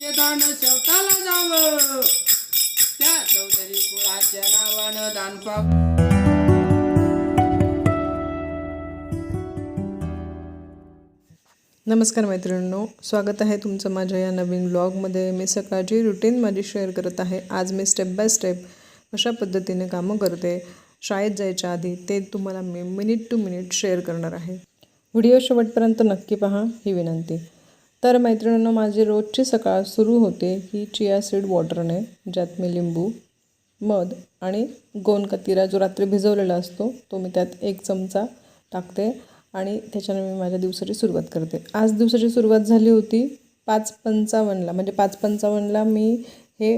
दान शेवटाला जावं. त्या चौधरी कुळाच्या नावानं दान पाव नमस्कार मैत्रिणींनो स्वागत आहे तुमचं माझ्या या नवीन ब्लॉगमध्ये मी सकाळची रुटीन माझी शेअर करत आहे. आज मी स्टेप बाय स्टेप कशा पद्धतीने कामं करते. शाळेत जायच्या आधी ते तुम्हाला मी मिनिट टू मिनिट शेअर करणार आहे. व्हिडिओ शेवटपर्यंत नक्की पहा ही विनंती. तर मैत्रिणींनो माझी रोजची सकाळ सुरू होते ही चिया सीड वॉटरने ज्यात मी लिंबू मध आणि गोनकतिरा जो रात्री भिजवलेला असतो तो मी त्यात एक चमचा टाकते आणि त्याच्याने मी माझ्या दिवसाची सुरुवात करते. आज दिवसाची सुरुवात झाली होती पाच पंचावन्नला म्हणजे पाच पंचावन्नला मी हे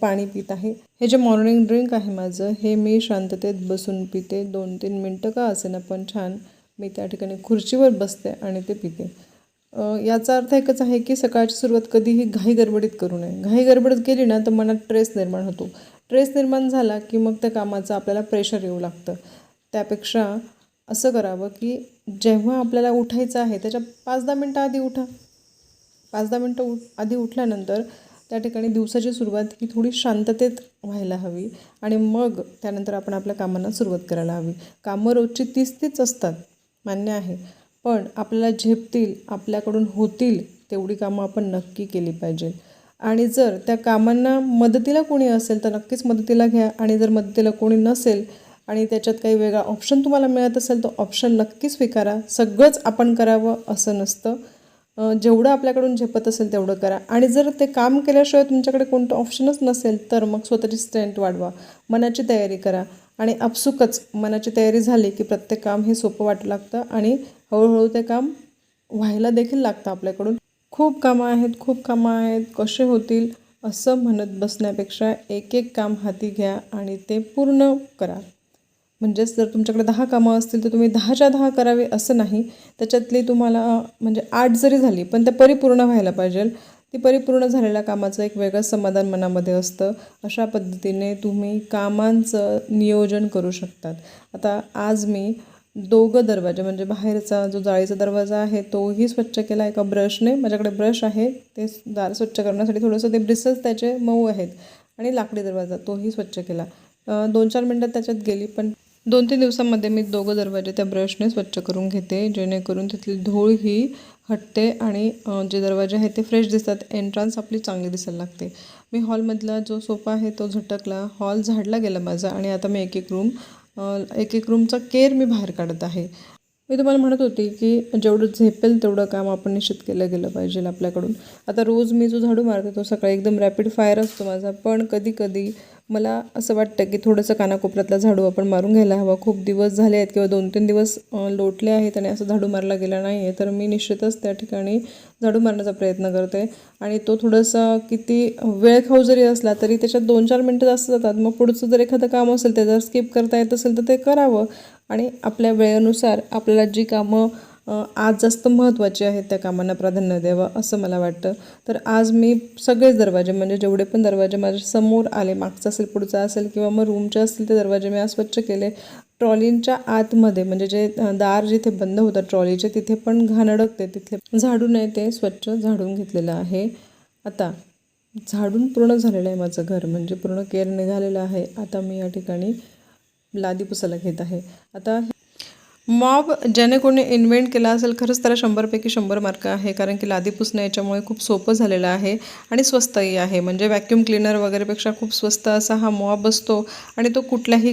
पाणी पित आहे. हे जे मॉर्निंग ड्रिंक आहे माझं हे मी शांततेत बसून पिते. दोन तीन मिनटं का असेना पण छान मी त्या ठिकाणी खुर्चीवर बसते आणि ते पिते. याचा अर्थ एकच आहे की सकाळची सुरुवात कधीही घाई गडबडीत करू नये. घाई गडबडीत केली ना तर मनात ट्रेस निर्माण होतो. ट्रेस निर्माण झाला की मग त्या कामाचं आपल्याला प्रेशर येऊ लागतं. त्यापेक्षा असं करावं की जेव्हा आपल्याला उठायचं आहे त्याच्या पाच दहा मिनटं आधी उठा. पाच दहा मिनटं उठ आधी उठल्यानंतर त्या ठिकाणी दिवसाची सुरुवात ही थोडी शांततेत व्हायला हवी आणि मग त्यानंतर आपण आपल्या कामांना सुरुवात करायला हवी. कामं रोजची तीच तीच असतात मान्य आहे. पण आपल्याला झेपतील आपल्याकडून होतील तेवढी कामं आपण नक्की केली पाहिजे. आणि जर त्या कामांना मदतीला कोणी असेल तर नक्कीच मदतीला घ्या. आणि जर मदतीला कोणी नसेल आणि त्याच्यात काही वेगळा ऑप्शन तुम्हाला मिळत असेल तर ऑप्शन नक्की स्वीकारा. सगळंच आपण करावं असं नसतं. जेवढं आपल्याकडून झेपत असेल तेवढं करा. आणि जर ते काम केल्याशिवाय तुमच्याकडे कोणतं ऑप्शनच नसेल तर मग स्वतःची स्ट्रेंथ वाढवा. मनाची तयारी करा. आणि आपसुकच मनाची तयारी झाली की प्रत्येक काम हे सोपं वाटू लागतं. आणि हळूहळू ते काम व्हायला देखील लागतं आपल्याकडून. खूप कामं आहेत खूप कामं आहेत कसे होतील असं म्हणत बसण्यापेक्षा एक एक काम हाती घ्या आणि ते पूर्ण करा. म्हणजेच जर तुमच्याकडे दहा कामं असतील तर तुम्ही दहाच्या दहा करावे असं नाही. त्याच्यातली तुम्हाला म्हणजे आठ जरी झाली पण त्या परिपूर्ण व्हायला पाहिजे. ती परिपूर्ण झालेल्या कामाचं एक वेगळं समाधान मनामध्ये असतं. अशा पद्धतीने तुम्ही कामांचं नियोजन करू शकतात. आता आज मी दोघं दरवाजे म्हणजे बाहेरचा जो जाळीचा दरवाजा आहे तोही स्वच्छ केला एका ब्रशने. माझ्याकडे ब्रश आहे ते दार स्वच्छ करण्यासाठी थोडंसं ते ब्रिसल्स त्याचे मऊ आहेत आणि लाकडी दरवाजा तोही स्वच्छ केला. दोन चार मिनटात त्याच्यात गेली पण दोन तीन दिवसांमध्ये मी दोघं दरवाजे त्या ब्रशने स्वच्छ करून घेते जेणेकरून तिथली धूळ ही हटते आणि जे दरवाजे आहेत ते फ्रेश दिसतात. एंट्रन्स आपली चांगली दिसायला लागते. मी हॉलमधला जो सोफा आहे तो झटकला. हॉल झाडला गेला माझा आणि आता मी एक एक रूम एक एक रूमचा केअर मी बाहेर काढत आहे. मी तुम्हाला म्हणत होती की जेवढं झेपेल तेवढं काम आपण निश्चित केलं गेलं पाहिजे आपल्याकडून. आता रोज मी जो झाडू मारते तो सकाळी एकदम रॅपिड फायर असतो माझा पण कधी कधी मला असं वाटतं की थोडंसं कानाकोपऱ्यातला झाडू आपण मारून घ्यायला हवा. खूप दिवस झाले आहेत किंवा दोन तीन दिवस लोटले आहेत आणि असं झाडू मारला गेला नाही आहे तर मी निश्चितच त्या ठिकाणी झाडू मारण्याचा प्रयत्न करते. आणि तो थोडंसं किती वेळ खाऊ जरी असला तरी त्याच्यात दोन चार मिनटं जास्त जातात. मग पुढचं जर एखादं काम असेल ते जर स्किप करता येत असेल तर ते करावं. आणि आपल्या वेळेनुसार आपल्याला जी कामं आज जास्त महत्त्वाची आहेत त्या कामांना प्राधान्य द्यावं असं मला वाटतं. तर आज मी सगळेच दरवाजे म्हणजे जेवढे पण दरवाजे माझ्यासमोर आले मागचा असेल पुढचा असेल किंवा मग रूमचे असतील ते दरवाजे मी आज स्वच्छ केले. ट्रॉलींच्या आतमध्ये म्हणजे जे दार जिथे बंद होतात ट्रॉलीचे तिथे पण घाण अडकते तिथले झाडून आहे ते स्वच्छ झाडून घेतलेलं आहे. आता झाडून पूर्ण झालेलं आहे माझं घर म्हणजे पूर्ण केअर निघालेलं आहे. आता मी या ठिकाणी लादी पुसायला घेत आहे. आता मॉब ज्याने कोणी इन्व्हेंट केला असेल खरंच त्याला शंभरपैकी शंभर मार्क आहे. कारण की लादी पुसणं याच्यामुळे खूप सोपं झालेलं आहे आणि स्वस्तही आहे. म्हणजे व्हॅक्यूम क्लिनर वगैरेपेक्षा खूप स्वस्त असा हा मॉब असतो आणि तो कुठल्याही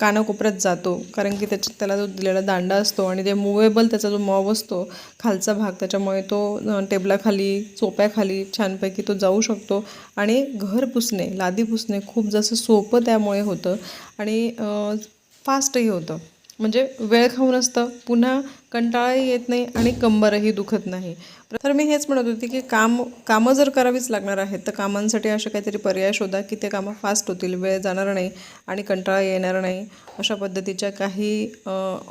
कानाकोपऱ्यात जातो. कारण की त्याच्यात त्याला जो दिलेला दांडा असतो आणि जे मुवेबल त्याचा जो मॉब असतो खालचा भाग त्याच्यामुळे तो टेबलाखाली सोप्याखाली छानपैकी तो जाऊ शकतो. आणि घर पुसणे लादी पुसणे खूप जसं सोपं त्यामुळे होतं आणि फास्टही होतं. म्हणजे वेळ खाऊन असतं पुन्हा कंटाळाही येत नाही आणि कंबरही दुखत नाही. तर मी हेच म्हणत होती की काम कामं जर करावीच लागणार आहेत तर कामांसाठी असे काहीतरी पर्याय शोधा की ते कामं फास्ट होतील वेळ जाणार नाही आणि कंटाळा येणार नाही. अशा पद्धतीच्या काही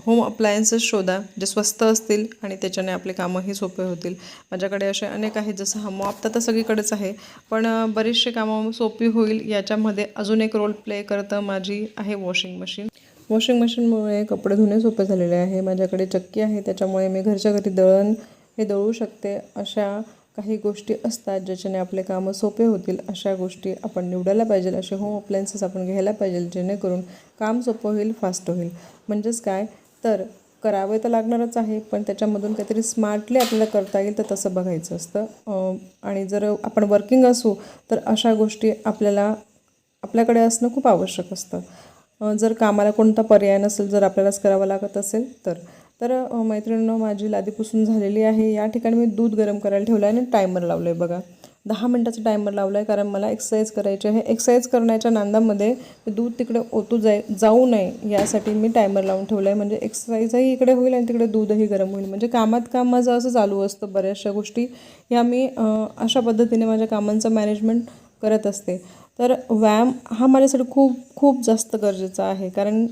होम अप्लायन्सेस शोधा जे स्वस्त असतील आणि त्याच्याने आपले कामंही सोपे होतील. माझ्याकडे असे अनेक आहेत जसं हा मॉप तर सगळीकडेच आहे पण बरीचशी कामं सोपी होईल याच्यामध्ये अजून एक रोल प्ले करतं माझी आहे वॉशिंग मशीन वॉशिंग मशीनमुळे कपडे धुणे सोपे झालेले आहे. माझ्याकडे चक्की आहे. त्याच्यामुळे मी घरच्या घरी दळण हे दळू शकते. अशा काही गोष्टी असतात ज्याच्याने आपले कामं सोपे होतील. अशा गोष्टी आपण निवडायला पाहिजे. असे होम अप्लायन्सेस आपण घ्यायला पाहिजे जेणेकरून काम सोपं होईल फास्ट होईल. म्हणजेच काय? तर करावे तर लागणारच आहे पण त्याच्यामधून काहीतरी स्मार्टली आपल्याला करता येईल तर तसं बघायचं असतं. आणि जर आपण वर्किंग असू तर अशा गोष्टी आपल्याला आपल्याकडे असणं खूप आवश्यक असतं. जर कामाला कोणता पर्याय नसेल जर आपल्यालाच करावा लागत असेल तर. तर अं, मैत्रिणींनो माझी लादी पुसून झालेली आहे. या ठिकाणी मी दूध गरम करायला ठेवलं आहे आणि टायमर लावलं आहे बघा. दहा मिनटाचा टायमर लावला आहे कारण मला एक्सरसाइज करायची आहे. एक्सरसाइज करण्याच्या नांदामध्ये दूध तिकडे ओतू जाय जाऊ नये यासाठी मी टायमर लावून ठेवलं आहे म्हणजे एक्सरसाइजही इकडे होईल आणि तिकडे दूधही गरम होईल. म्हणजे कामात काम माझं असं चालू असतं बऱ्याचशा गोष्टी. या मी अशा पद्धतीने माझ्या कामांचं मॅनेजमेंट करत असते. तर व्यायाम हा माझ्यासाठी खूप खूप जास्त गरजेचा आहे. कारण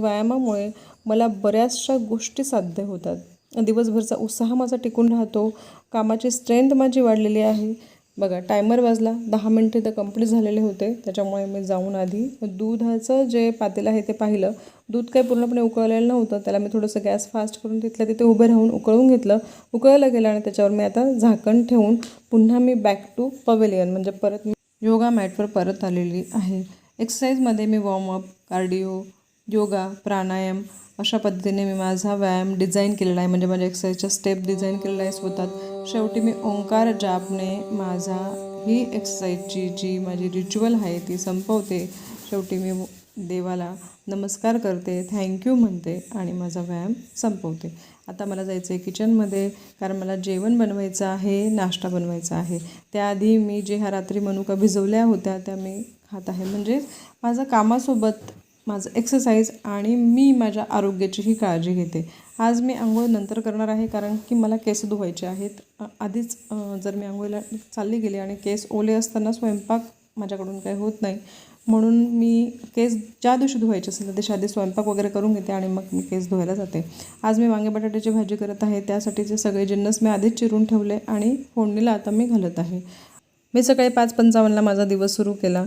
व्यायामामुळे मला बऱ्याचशा गोष्टी साध्य होतात. दिवसभरचा उत्साह माझा टिकून राहतो. कामाची स्ट्रेंथ माझी वाढलेली आहे. बघा टायमर वाजला. दहा मिनटे तर कंप्लीट झालेले होते. त्याच्यामुळे मी जाऊन आधी दुधाचं जे पातेलं आहे ते पाहिलं. दूध काही पूर्णपणे उकळलेलं नव्हतं. त्याला मी थोडंसं गॅस फास्ट करून तिथल्या तिथे उभे राहून उकळून घेतलं. उकळलं गेलं आणि त्याच्यावर मी आता झाकण ठेवून पुन्हा मी बॅक टू पवेलियन म्हणजे परत मी योगा मॅटवर परत आलेली आहे. एक्सरसाइजमध्ये मी warm up cardio yoga pranayama अशा पद्धतीने मी माझा व्यायाम डिझाईन केलेला आहे. म्हणजे माझ्या एक्सरसाइजच्या स्टेप डिझाईन केलेला आहे स्वतः शेवटी मी ओंकार जापने माझा ही एक्सरसाइजची जी माझी रिच्युअल आहे ती संपवते. शेवटी मी देवाला नमस्कार करते थँक्यू म्हणते आणि माझा व्यायाम संपवते. आता मला जायचं आहे किचनमध्ये कारण मला जेवण बनवायचं आहे नाश्ता बनवायचा आहे. त्याआधी मी जे ह्या रात्री मनुका भिजवल्या होत्या त्या मी खात आहे. म्हणजे माझं कामासोबत माझं एक्सरसाइज आणि मी माझ्या आरोग्याचीही काळजी घेते. आज मी आंघोळ नंतर करणार आहे कारण की मला केस धुवायचे आहेत. आधीच जर मी आंघोळीला चालली गेली आणि केस ओले असताना स्वयंपाक माझ्याकडून काही होत नाही. म्हणून मी केस ज्या दिवशी धुवायचे असेल त्या दिवशी आधी स्वयंपाक वगैरे करून घेते आणि मग मी केस धुवायला जाते. आज मी वांगे बटाट्याची भाजी करत आहे त्यासाठीचे सगळे जिन्नस मी आधीच चिरून ठेवले आणि फोडणीला आता मी घालत आहे. मी सकाळी पाच पंचावन्नला माझा दिवस सुरू केला.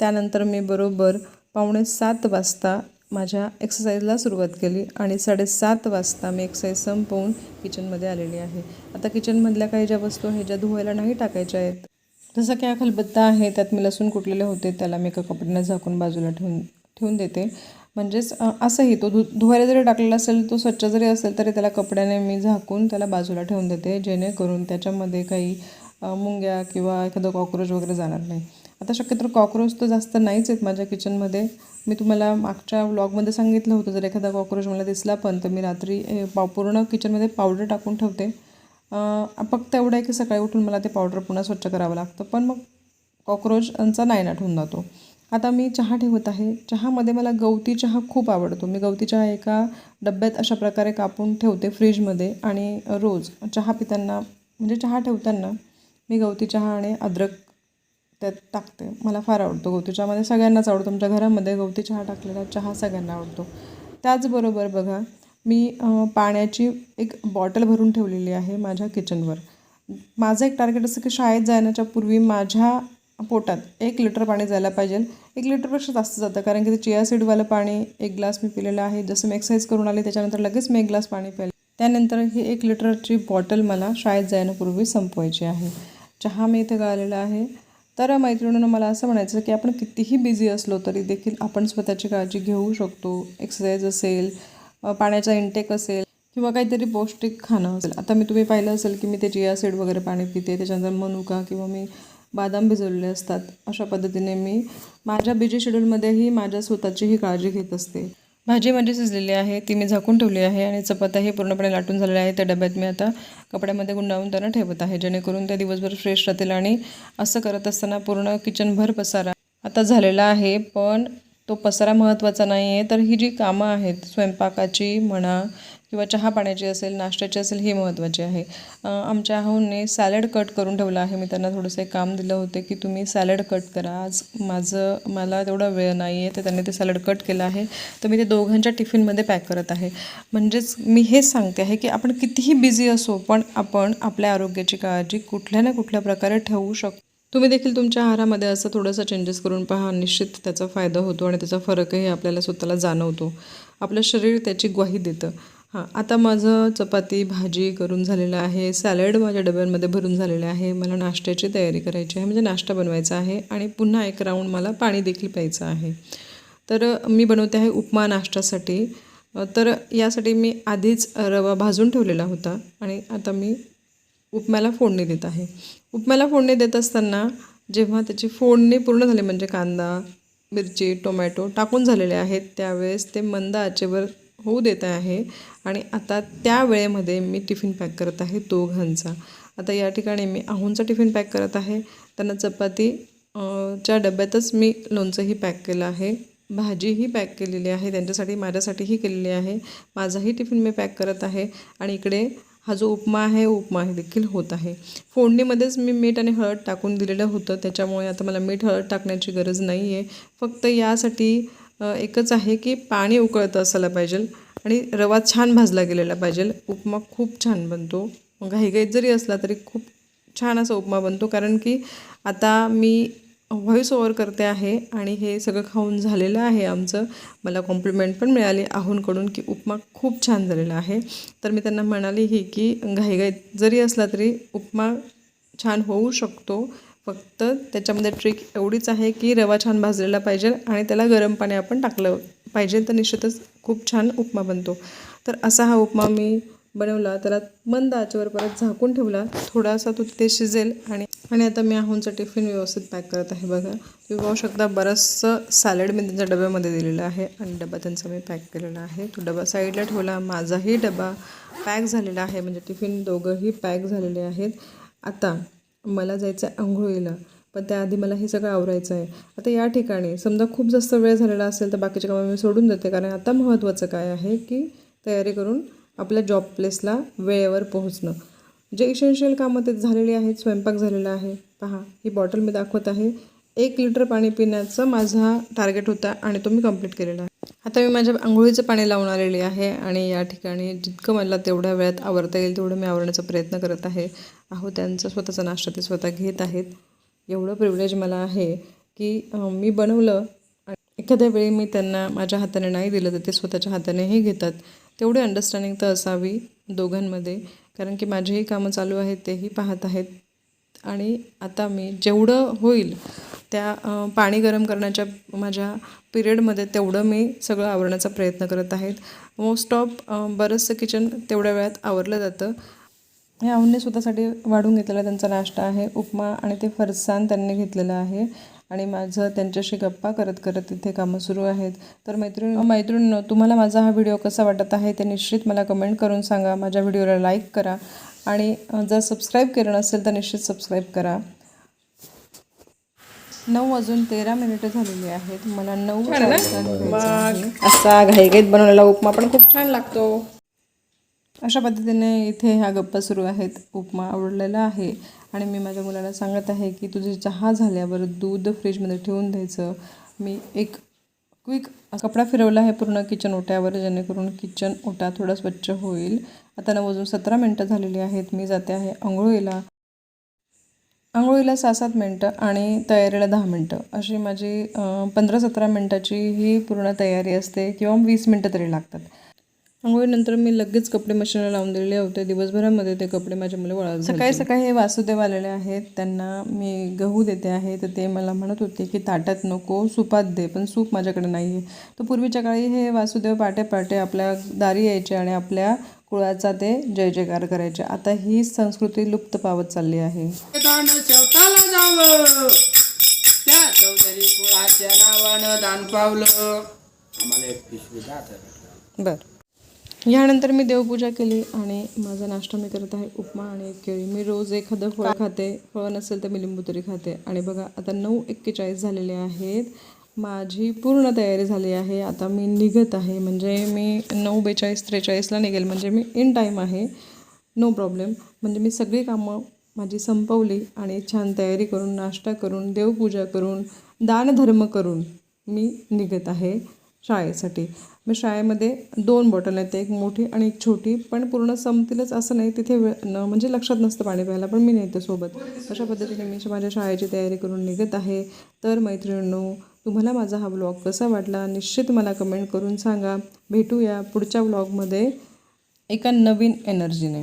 त्यानंतर मी बरोबर पावणे सात वाजता माझ्या एक्सरसाइजला सुरुवात केली आणि साडेसात वाजता मी एक्सरसाइज संपवून किचनमध्ये आलेली आहे. आता किचनमधल्या काही ज्या वस्तू आहेत ज्या धुवायला नाही टाकायच्या आहेत जसं की हा खलबत्ता आहे त्यात मी लसूण कुटलेले होते त्याला मी एका कपड्याने झाकून बाजूला ठेवून ठेवून देते. म्हणजेच असंही तो धु धुवायला जरी टाकलेला असेल तो स्वच्छ जरी असेल तरी त्याला कपड्याने मी झाकून त्याला बाजूला ठेवून देते जेणेकरून त्याच्यामध्ये काही मुंग्या किंवा एखादं कॉक्रोच वगैरे जाणार नाही. आता शक्यतो कॉक्रोच तर जास्त नाहीच आहेत माझ्या किचनमध्ये. मी तुम्हाला मागच्या व्लॉगमध्ये सांगितलं होतं जर एखादा कॉक्रोच मला दिसला पण तर मी रात्री ए, पूर्ण किचनमध्ये पावडर टाकून ठेवते. फक्त एवढं आहे की सकाळी उठून मला ते पावडर पुन्हा स्वच्छ करावं लागतं. पण मग कॉक्रोचचा नायनाट होऊन जातो. आता मी चहा ठेवत आहे. चहामध्ये मला गवती चहा खूप आवडतो. मी गवती चहा एका डब्यात अशा प्रकारे कापून ठेवते फ्रीजमध्ये आणि रोज चहा पिताना म्हणजे चहा ठेवताना मी गवती चहा आणि अद्रक त्यात टाकते. मला फार आवडतो गवती चहामध्ये सगळ्यांनाच आवडतो. आमच्या घरामध्ये गवती चहा टाकलेला चहा सगळ्यांना आवडतो. त्याचबरोबर बघा मी पाण्याची एक बॉटल भरून ठेवलेली आहे माझ्या किचनवर. माझं एक टार्गेट असं की शाळेत जाण्याच्या पूर्वी माझ्या पोटात एक लिटर पाणी जायला पाहिजे. एक लिटरपेक्षा जास्त जातं कारण की ते चिया सीडवालं पाणी एक ग्लास मी पिलेलं आहे. जसं मी एक्सरसाइज करून आले त्याच्यानंतर लगेच मी एक ग्लास पाणी प्यायलं त्यानंतर ही एक लिटरची बॉटल मला शाळेत जाण्यापूर्वी संपवायची आहे. चहा मी इथे गाळलेला आहे. तर मैत्रिणीनं मला असं म्हणायचं की आपण कितीही बिझी असलो तरी देखील आपण स्वतःची काळजी घेऊ शकतो. एक्सरसाइज असेल पाण्याचा इंटेक असेल किंवा काहीतरी पौष्टिक खाणं असेल. आता मी तुम्ही पाहिलं असेल की मी ते चिया सीड वगैरे पाणी पिते त्याच्यानंतर मनुका किंवा मी बादाम भिजवलेले असतात. अशा पद्धतीने मी माझ्या बिजी शेड्यूलमध्येही माझ्या स्वतःचीही काळजी घेत असते. भाजी माझी शिजलेली आहे ती मी झाकून ठेवली आहे आणि चपात्याही पूर्णपणे लाटून झालेल्या आहे त्या डब्यात मी आता कपड्यामध्ये गुंडाळून त्यांना ठेवत आहे जेणेकरून त्या दिवसभर फ्रेश राहतील आणि असं करत असताना पूर्ण किचनभर पसारा आता झालेला आहे. पण तो पसारा महत्त्वाचा नाही आहे तर ही जी कामं आहेत स्वयंपाकाची म्हणा किंवा चहा पाण्याची असेल नाश्त्याची असेल ही महत्त्वाची आहे. आमच्या आहोंनी सॅलड कट करून ठेवलं आहे. मी त्यांना थोडंसं एक काम दिलं होतं की तुम्ही सॅलड कट करा. आज माझं मला तेवढा वेळ नाही आहे तर त्यांनी ते सॅलड कट केलं आहे. तर मी ते दोघांच्या टिफिनमध्ये पॅक करत आहे. म्हणजेच मी हेच सांगते आहे की आपण कितीही बिझी असो पण आपण आपल्या आरोग्याची काळजी कुठल्या ना कुठल्या प्रकारे ठेवू शकतो. तुम्ही देखील तुमच्या आहारामध्ये असं थोडंसं चेंजेस करून पहा. निश्चित त्याचा फायदा होतो आणि त्याचा फरकही आपल्याला स्वतःला जाणवतो. आपलं शरीर त्याची ग्वाही देतं. हां आता माझं चपाती भाजी करून झालेलं आहे. सॅलड माझ्या डब्यांमध्ये भरून झालेलं आहे. मला नाश्त्याची तयारी करायची आहे. म्हणजे नाश्ता बनवायचा आहे आणि पुन्हा एक राऊंड मला पाणी देखील प्यायचं आहे. तर मी बनवते आहे उपमा नाश्त्यासाठी. तर यासाठी मी आधीच रवा भाजून ठेवलेला होता आणि आता मी उपम्याला फोडणी देत आहे. उपम्याला फोडणी देत असताना जेव्हा त्याची फोडणी पूर्ण झाली म्हणजे कांदा मिरची टोमॅटो टाकून झालेले आहेत त्यावेळेस ते मंद आचेवर होऊ देत आहे आणि आता त्या वेळेमध्ये मी टिफिन पॅक करत आहे दोघांचा. आता या ठिकाणी मी आहूंचा टिफिन पॅक करत आहे. त्यांना चपाती च्या डब्यातच मी लोणचंही पॅक केलं आहे. भाजीही पॅक केलेली आहे. त्यांच्यासाठी माझ्यासाठीही केलेली आहे. माझाही टिफिन मी पॅक करत आहे. आणि इकडे हा जो उपमा आहे उपमा हे देखील होत आहे. फोडणीमध्येच मी मीठ आणि हळद टाकून दिलेलं होतं. त्याच्यामुळे आता मला मीठ हळद टाकण्याची गरज नाही आहे फक्त यासाठी एकच आहे की पाणी उकळतं असायला पाहिजे आणि रवा छान भाजला गेलेला पाहिजे. उपमा खूप छान बनतो. घाईघाईत जरी असला तरी खूप छान असा उपमा बनतो. कारण की आता मी व्हॉईस ओवर करते आहे आणि हे सगळं खाऊन झालेलं आहे आमचं. मला कॉम्प्लिमेंट पण मिळाली आहूनकडून की उपमा खूप छान झालेला आहे. तर मी त्यांना म्हणालीही की घाईघाईत जरी असला तरी उपमा छान होऊ शकतो. फक्त त्याच्यामध्ये ट्रिक एवढीच आहे की रवा छान भाजलेला पाहिजे आणि त्याला गरम पाणी आपण टाकलं पाहिजे. तर निश्चितच खूप छान उपमा बनतो. तर असा हा उपमा मी बनवला त्याला मंद आचेवर परत झाकून ठेवला. थोडासा तो तिथे शिजेल आणि आणि आता मी आहूनचा टिफिन व्यवस्थित पॅक करत आहे बघा. तुम्ही पाहू शकता बरंचसं सॅलड मी त्यांच्या डब्यामध्ये दिलेलं आहे आणि डबा त्यांचा मी पॅक केलेला आहे. तो डबा साईडला ठेवला माझाही डबा पॅक झालेला आहे. म्हणजे टिफिन दोघंही पॅक झालेले आहेत. आता मला जायचं आहे आंघोळीला पण त्याआधी मला हे सगळं आवरायचं आहे. आता या ठिकाणी समजा खूप जास्त वेळ झालेला असेल तर बाकीचे कामं मी सोडून देते. कारण आता महत्त्वाचं काय आहे की तयारी करून आपल्या जॉब प्लेसला वेळेवर पोहोचणं. जे इसेन्शियल कामं ते झालेली आहेत स्वयंपाक झालेला आहे पहा ही बॉटल मी दाखवत आहे. एक लिटर पाणी पिण्याचा माझा टार्गेट होता आणि तो मी कंप्लीट केलेला आहे. आता मी माझ्या आंघोळीचं पाणी लावून आलेली आहे आणि या ठिकाणी जितकं मला तेवढ्या वेळात आवरता येईल तेवढं मी आवरण्याचा प्रयत्न करत आहे. अहो त्यांचा स्वतःचा नाश्ता ते स्वतः घेत आहेत. एवढं प्रिव्हिलेज मला आहे की मी बनवलं एखाद्या वेळी मी त्यांना माझ्या हाताने नाही दिलं तर ते स्वतःच्या हातानेही घेतात. तेवढी अंडरस्टँडिंग तर असावी दोघांमध्ये. कारण की माझेही कामं चालू आहेत तेही पाहत आहेत. आणि आता मी जेवढं होईल त्या पाणी गरम करण्याच्या माझ्या पिरियडमध्ये तेवढं मी सगळं आवरण्याचा प्रयत्न करत आहेत. मोस्ट ऑफ बरंचसं किचन तेवढ्या वेळात आवरलं जातं. हे आहुने स्वतःसाठी वाढून घेतलेला त्यांचा नाश्ता आहे उपमा आणि ते फरसान त्यांनी घेतलेलं आहे. आणि माझं त्यांच्याशी गप्पा करत करत इथे कामं सुरू आहेत. तर मैत्रिणी मैत्रिणींनो तुम्हाला माझा हा व्हिडिओ कसा वाटत आहे ते निश्चित मला कमेंट करून सांगा. माझ्या व्हिडिओला लाईक करा. आणि जर सबस्क्राईब केलं नसेल तर निश्चित सबस्क्राईब करा. नऊ वाजून तेरा मिनिटं झालेली आहेत. मला नऊ. असा घाईघाईत बनवलेला उपमा पण खूप छान लागतो. अशा पद्धतीने इथे ह्या गप्पा सुरू आहेत. उपमा आवडलेला आहे. आणि मी माझ्या मुलाला सांगत आहे की तुझी चहा झाल्यावर दूध फ्रीजमध्ये ठेवून द्यायचं. मी एक क्विक कपडा फिरवला आहे पूर्ण किचन ओट्यावर जेणेकरून किचन ओटा थोडा स्वच्छ होईल. आता ना वाजून सतरा मिनटं झालेली आहेत. मी जाते आहे आंघोळीला. आंघोळीला सहा सात मिनटं आणि तयारीला दहा मिनटं. अशी माझी पंधरा सतरा मिनटाची ही पूर्ण तयारी असते किंवा वीस मिनटं तरी लागतात. आंघोळीनंतर मी लगेच कपडे मशीनला लावून दिलेले होते. दिवसभरामध्ये ते कपडे माझ्या मुले वळत सकाळी सकाळी हे वासुदेव आलेले आहेत. त्यांना मी गहू देते आहे. तर ते मला म्हणत होते की ताटात नको सुपात दे पण सूप माझ्याकडे नाही आहे तर पूर्वीच्या काळी हे वासुदेव पाटे पाटे आपल्या दारी यायचे आणि आपल्या कुळाचा ते जय जयकार करायचे. आता ही संस्कृती लुप्त पावत चालली आहे. दान शेवटाला जावं. त्या चौधरी कुळाच्या नावानं दान पावलं. आम्हाला एक पिशवी द्या तर. बरं. यानंतर मी देवपूजा केली आणि माझा नाश्ता मी करत आहे उपमा आणि एक केळी. मी रोज एखादं फळ खाते फळ नसेल तर मी लिंबू तरी खाते. आणि बघा आता नऊ एक्केचाळीस झालेले आहेत. माझी पूर्ण तयारी झाली आहे. आता मी निघत आहे. म्हणजे मी नऊ बेचाळीस त्रेचाळीसला निघेल. म्हणजे मी इन टाईम आहे. No problem. म्हणजे मी सगळी कामं माझी संपवली आणि छान तयारी करून नाश्ता करून देवपूजा करून दानधर्म करून मी निघत आहे. शाळेसाठी. मी शाळेमध्ये दोन बॉटल आहेत एक मोठी आणि एक छोटी. पण पूर्ण संपतीलच असं नाही तिथे वेळ न म्हणजे लक्षात नसतं पाणी प्यायला पण मी नेते सोबत. अशा पद्धतीने मी माझ्या शाळेची तयारी करून निघत आहे. तर मैत्रिणींनो तुम्हाला माझा हा ब्लॉग कसा वाटला निश्चित मला कमेंट करून सांगा. भेटूया पुढच्या ब्लॉगमध्ये एका नवीन एनर्जीने.